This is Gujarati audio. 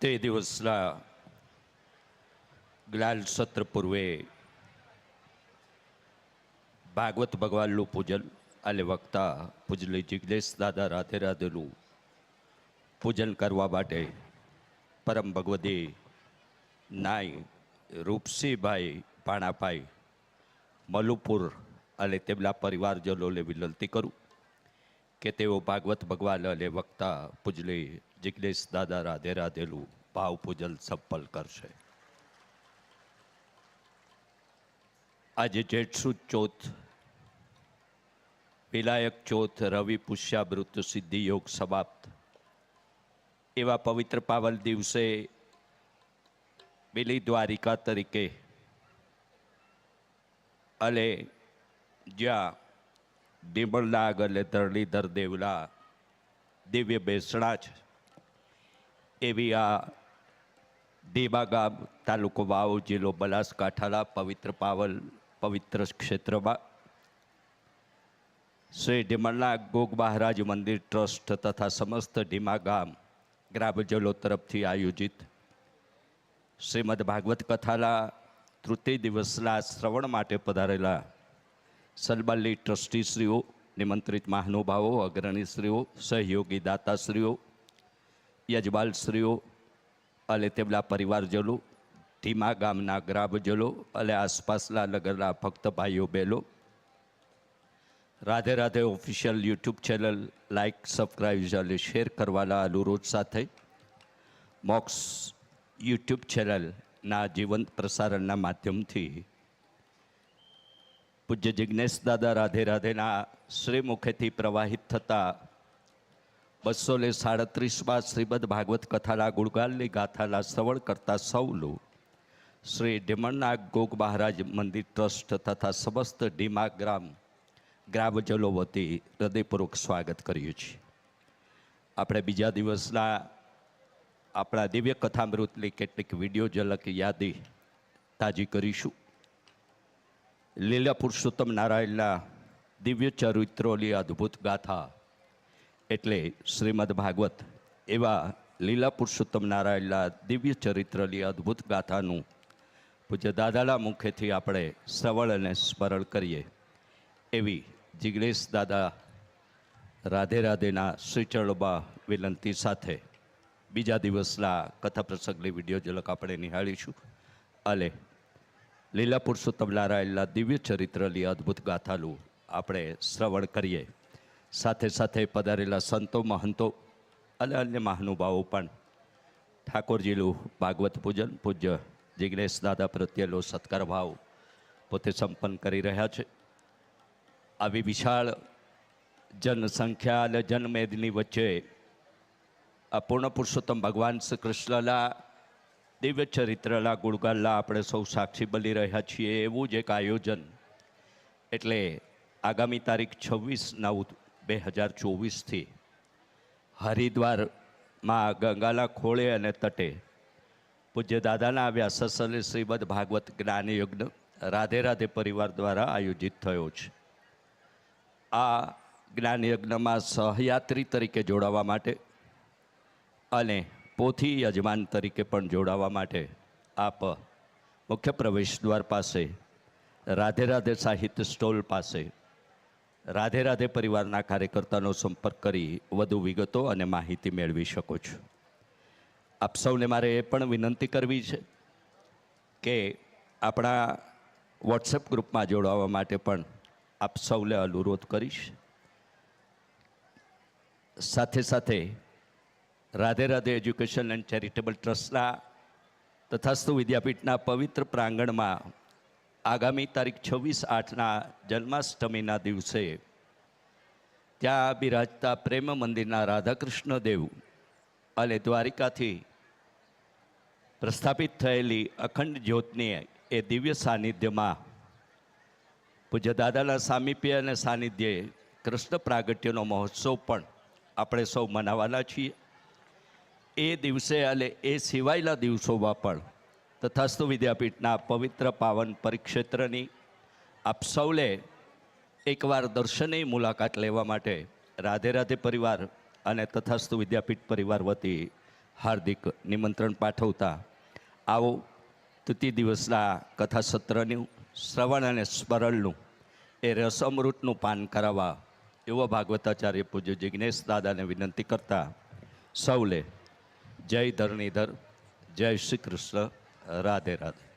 તે દિવસના જ્ઞાન સત્ર પૂર્વે ભાગવત ભગવાનનું પૂજન અને વક્તા પૂજલી જિજ્ઞેશ દાદા રાધે રાધેનું પૂજન કરવા માટે પરમ ભગવતી નાય રૂપસિંહભાઈ ભાણાભાઈ મલુપુર અને તેમના પરિવારજનોને વિનંતી કરું. કે તેઓ ભાગવત ભગવાન અને વક્તા પૂજલી જિજ્ઞેશ દાદા રાધે રાધેલું ભાવ પૂજલ સફળ કરશે. આજે જેઠ સુદ ચોથ, વિલાયક ચોથ, રવિ પુષ્યાવૃત સિદ્ધિ યોગ સમાપ્ત. એવા પવિત્ર પાવન દિવસે બિલી દ્વારિકા તરીકે અને જ્યાં ડિમલનાગ અને ધરણીધર દેવના દિવ્ય બેસણા છે. એવી આ દેબા ગામ તાલુકો વાવ જિલ્લો બનાસકાંઠાના પવિત્ર પાવલ પવિત્ર ક્ષેત્રમાં. શ્રી ઢીમલનાગ ગોગ મહારાજ મંદિર ટ્રસ્ટ તથા સમસ્ત ઢીમા ગામ ગ્રામજનો તરફથી આયોજિત શ્રીમદ ભાગવત કથાના તૃતીય દિવસના શ્રવણ માટે પધારેલા સલબલ્લી ટ્રસ્ટીશ્રીઓ, નિમંત્રિત મહાનુભાવો, અગ્રણીશ્રીઓ, સહયોગી દાતાશ્રીઓ યજમાલશ્રીઓ અને તેમના પરિવારજનો, ધીમા ગામના ગ્રામજનો અને આસપાસના નગરના ભક્ત ભાઈઓ બહેનો. Radhe Radhe official YouTube channel like subscribe અને શેર કરવાના અનુરોધ સાથે મોક્સ યુટ્યુબ ચેનલના જીવંત પ્રસારણના માધ્યમથી પૂજ્ય જિજ્ઞેશ દાદા રાધે રાધેના શ્રી મુખેથી પ્રવાહિત થતા બસો ને સાડત્રીસમાં શ્રીમદ ભાગવત કથાના ગુણગાનની ગાથાના શ્રવણ કરતા સૌનું શ્રી ઢીમણનાગ ગોગ મહારાજ મંદિર ટ્રસ્ટ તથા સમસ્ત ઢીમા ગ્રામ ગ્રામજનો વતી હૃદયપૂર્વક સ્વાગત કર્યું છે આપણે બીજા દિવસના આપણા દિવ્ય કથામૃતની કેટલીક વીડિયો ઝલક યાદી તાજી કરીશું. લીલા પુરુષોત્તમ નારાયણના દિવ્ય ચરિત્રોની અદ્ભુત ગાથા. એટલે શ્રીમદ ભાગવત એવા લીલા પુરુષોત્તમ નારાયણના દિવ્ય ચરિત્રની અદ્ભુત ગાથાનું પૂજ્ય દાદાના મુખેથી આપણે શ્રવણ અને સ્મરણ કરીએ. એવી જિગ્નેશ દાદા રાધે રાધેના શ્રીચરણમાં વિનંતી સાથે બીજા દિવસના કથા પ્રસંગની વીડિયો ઝલક આપણે નિહાળીશું. અને લીલા પુરુષોત્તમ નારાયણના દિવ્ય ચરિત્રની અદ્ભુત ગાથાનું આપણે શ્રવણ કરીએ. સાથે સાથે પધારેલા સંતો, મહંતો અને અન્ય મહાનુભાવો પણ ઠાકોરજીનું ભાગવત પૂજન, પૂજ્ય જિજ્ઞેશ દાદા પ્રત્યેનો સત્કાર ભાવ પોતે સંપન્ન કરી રહ્યા છે. આવી વિશાળ જનસંખ્યા અને જનમેદની વચ્ચે આ પૂર્ણ પુરુષોત્તમ ભગવાન શ્રી કૃષ્ણના દિવ્ય ચરિત્રલા ગુણગાનના આપણે સૌ સાક્ષી બની રહ્યા છીએ, એવું જ એક આયોજન. એટલે આગામી તારીખ છવ્વીસ નવ બે હજાર ચોવીસથી હરિદ્વારમાં ગંગાલા ખોળે અને તટે પૂજ્ય દાદાના આવ્યા સસલે શ્રીમદ ભાગવત જ્ઞાન યજ્ઞ રાધે રાધે પરિવાર દ્વારા આયોજિત થયો છે. આ જ્ઞાન યજ્ઞમાં સહયાત્રી તરીકે જોડાવા માટે અને પોથી યજમાન તરીકે પણ જોડાવા માટે આપ મુખ્ય પ્રવેશ દ્વાર પાસે, રાધે રાધે સાહિત્ય સ્ટોલ પાસે, રાધે રાધે પરિવારના કાર્યકર્તાનો સંપર્ક કરી વધુ વિગતો અને માહિતી મેળવી શકો છો. આપ સૌને મારે એ પણ વિનંતી કરવી છે કે આપણા વોટ્સએપ ગ્રુપમાં જોડાવા માટે પણ આપ સૌને અનુરોધ કરીશ. સાથે સાથે Radhe Radhe education and charitable ટ્રસ્ટના તથાસ્તુ વિદ્યાપીઠના પવિત્ર પ્રાંગણમાં આગામી તારીખ છવ્વીસ આઠના જન્માષ્ટમીના દિવસે ત્યાં બિરાજતા પ્રેમ મંદિરના રાધાકૃષ્ણ દેવ અને દ્વારિકાથી પ્રસ્થાપિત થયેલી અખંડ જ્યોતની એ દિવ્ય સાનિધ્યમાં પૂજ્ય દાદાના સામીપ્ય અને સાનિધ્યે કૃષ્ણ પ્રાગટ્યનો મહોત્સવ પણ આપણે સૌ મનાવવાના છીએ. એ દિવસે અને એ સિવાયના દિવસોમાં પણ તથાસ્તુ વિદ્યાપીઠના પવિત્ર પાવન પરિક્ષેત્રની આપ સૌલે એકવાર દર્શનની મુલાકાત લેવા માટે રાધે રાધે પરિવાર અને તથાસ્તુ વિદ્યાપીઠ પરિવાર વતી હાર્દિક નિમંત્રણ પાઠવતા આવો તૃતીય દિવસના કથા સત્રનું શ્રવણ અને સ્મરણનું, એ રસમૃતનું પાન કરાવવા એવો ભાગવતાચાર્ય પૂજ્ય જિજ્ઞેશ દાદાને વિનંતી કરતા સૌલે જય ધરણીધર જય શ્રી કૃષ્ણ રાધે રાધે.